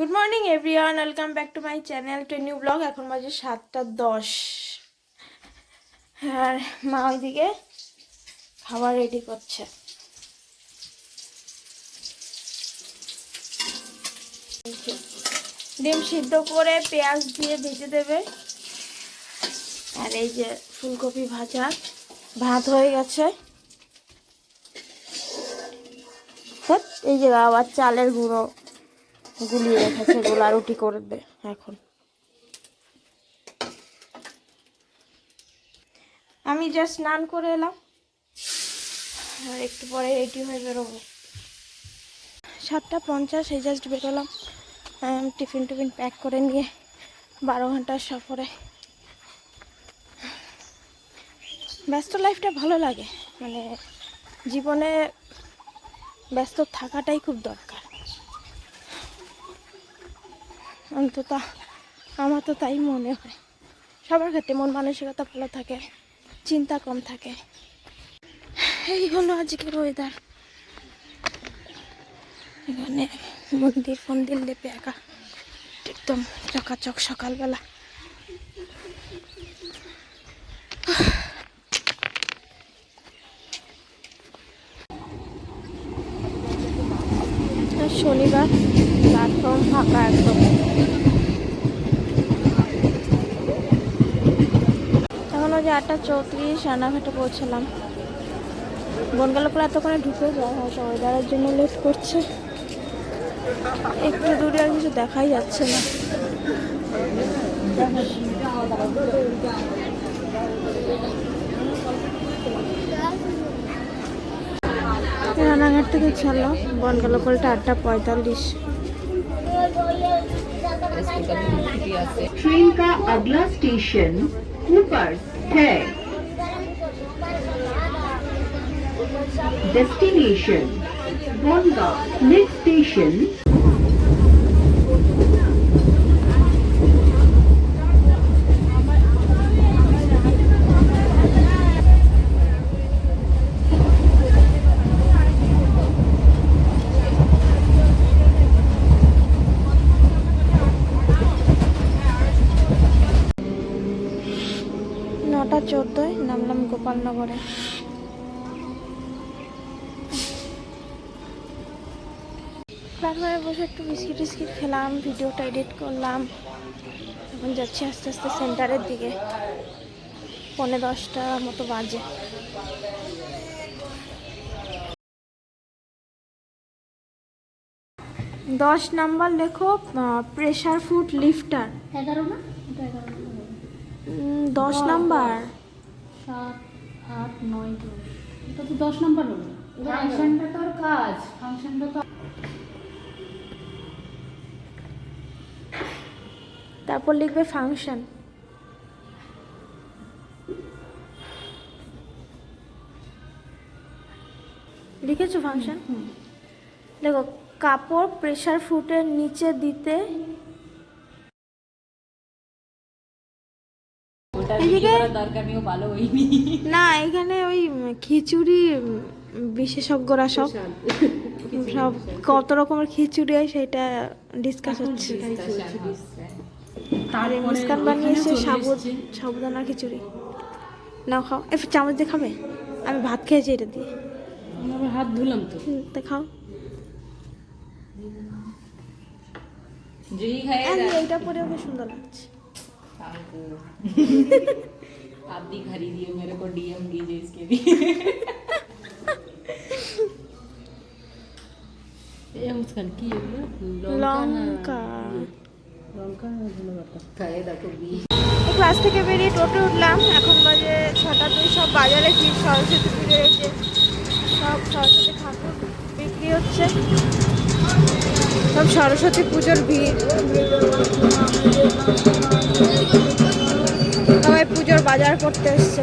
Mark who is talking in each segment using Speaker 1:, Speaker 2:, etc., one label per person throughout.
Speaker 1: Good morning everyone welcome back to my channel to new vlog এখন বাজে সাতটা দশ। আর মা ওইদিকে খাবার রেডি করছে। ডিম সিদ্ধ করে পেঁয়াজ দিয়ে ভেজে দেবে। আর এই যে ফুলকপি ভাজা ভাত হয়ে গেছে। এই যে আবার চালের গুঁড়ো। গুলিয়ে রেখেছে, গোলা রুটি করবে এখন। আমি জাস্ট স্নান করে এলাম। আর একটু পরে রেডি হয়ে বেরোবো। সাতটা পঞ্চাশ, এই জাস্ট বেরোলাম টিফিন টিফিন প্যাক করে নিয়ে বারো ঘণ্টার সফরে। ব্যস্ত লাইফটা ভালো লাগে। মানে জীবনে ব্যস্ত থাকাটাই খুব দরকার। অন্তত আমার তো তাই মনে হয়। সবার ক্ষেত্রে মন মানসিকতা ভালো থাকে, চিন্তা কম থাকে। এই হলো আজকের ওয়েদার এখানে মন্দির ফন্দির লেপে একা, একদম চকাচক সকালবেলা। শনিবার প্ল্যাটফর্ম ফাঁকা একদম। এখন ওই যে আটটা চৌত্রিশ রানাঘাটে পৌঁছলাম। বনগালাপুর এতক্ষণে ঢুকে যায় হয়তো ওয়েদারের জন্য লেট করছে। একটু দূরে আর কিছু দেখাই যাচ্ছে না। থেকে ছাড়লাম বনগালাপুরটা আটটা পঁয়তাল্লিশ
Speaker 2: ट्रेन का अगला स्टेशन कूपर्स है डेस्टिनेशन बोनगा नेक्स्ट स्टेशन
Speaker 1: চোদ্দোয় নামলাম গোপালনগরে। প্ল্যাটফর্মে বসে একটু বিস্কিট টিস্কিট খেলাম ভিডিওটা এডিট করলাম। এখন যাচ্ছি আস্তে আস্তে সেন্টারের দিকে। পৌনে দশটা মতো বাজে। দশ নাম্বার লেখো প্রেশার ফুড লিফটার
Speaker 3: এগারো না?
Speaker 1: দশ নাম্বার।
Speaker 3: সাত আট নয় দশ। এটা তো দশ নম্বর হলো ফাংশনটা তোর কাজ। ফাংশনটা তো
Speaker 1: তারপর লিখবে ফাংশন লিখেছো ফাংশন দেখো কাপড় প্রেসার ফুটের নিচে দিতে না এখানে ওই খিচুড়ি বিশেষজ্ঞরা সব সব কত রকমের খিচুড়ি হয় সেটা ডিসকাস হচ্ছে। আর মুস্কান বানিয়েছে সাবুদ সাবুদানা খিচুড়ি। নাও খাও। একটু চামচ দিয়ে খাবে? আমি ভাত খেয়েছি এটা দিয়ে।
Speaker 3: আমার হাত ধুলাম তো।
Speaker 1: তা খাও। এইটা পরে ওকে সুন্দর লাগছে।
Speaker 4: आप भी खरीदिए मेरे को डीएम कीजिए इसके लिए
Speaker 3: এ মুস্কান কি এগুলো
Speaker 1: লঙ্কা
Speaker 3: লঙ্কা না ধনে পাতা
Speaker 4: खाए देखो बी
Speaker 1: এই ক্লাস থেকে বেরিয়ে টোটো উঠলাম এখন বাজে ছটা দুই সব বাজারে ভিড় সরস্বতী পুজো এই যে সব সরস্বতী ঠাকুর বিক্রি হচ্ছে সব সরস্বতী পুজোর ভিড়। সবাই পুজোর বাজার করতে এসছে।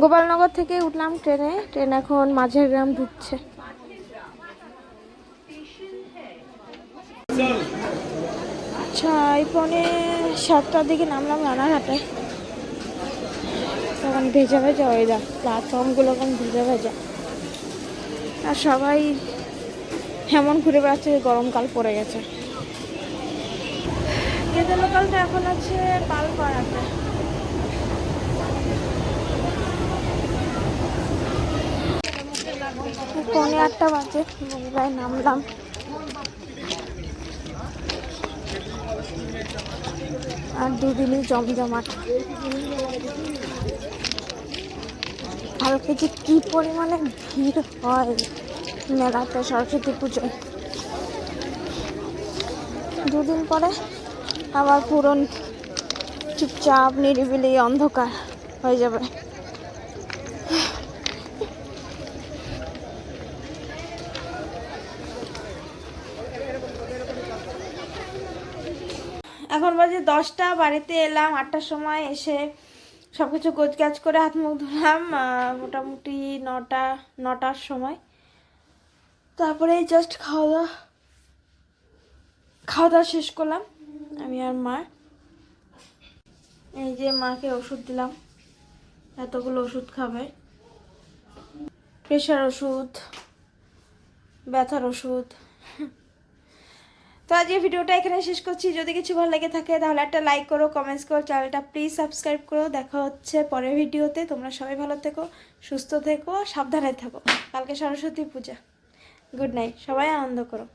Speaker 1: গোপালনগর থেকে উঠলাম ট্রেনে। ট্রেন এখন মাঝের গ্রাম ঢুকছে। ছয় পৌনে সাতটার দিকে নামলাম রানাঘাটে। তখন ভেজা ভেজা ওয়েদার প্ল্যাটফর্মগুলো এখন ভেজা ভেজা। আর সবাই এমন ঘুরে বেড়াচ্ছে যে গরমকাল পড়ে গেছে। লোকালটা এখন আছে পালপাড়াতে। পৌনে আটটা বাজে বগুড়ায় নামলাম। আর দুদিনই জমজমাট। কালকে যে কি পরিমাণে ভিড় হয় মেলাতে সরস্বতী পুজোয়। দুদিন পরে আবার পুরন চুপচাপ নিরিবিলি অন্ধকার হয়ে যাবে। এখন বাজে দশটা, বাড়িতে এলাম, আটটার সময় এসে সব কিছু গোছগাছ করে হাত মুখ ধুলাম মোটামুটি নটা, নটার সময়। তারপরে জাস্ট খাওয়া দাওয়া খাওয়া দাওয়া শেষ করলাম, আমি আর মা। এই যে মাকে ওষুধ দিলাম, এতগুলো ওষুধ খাবে। প্রেশার ওষুধ, ব্যথার ওষুধ। তো আজ এই ভিডিওটা এখানে শেষ করছি। যদি কিছু ভালো লাগে থাকে, তাহলে একটা লাইক করো কমেন্টস করো চ্যানেলটা প্লিজ সাবস্ক্রাইব করো। দেখা হচ্ছে পরের ভিডিওতে। তোমরা সবাই ভালো থেকো, সুস্থ থেকো, সাবধানে থাকো। কালকে সরস্বতী পূজা। গুড নাইট সবাই আনন্দ করো।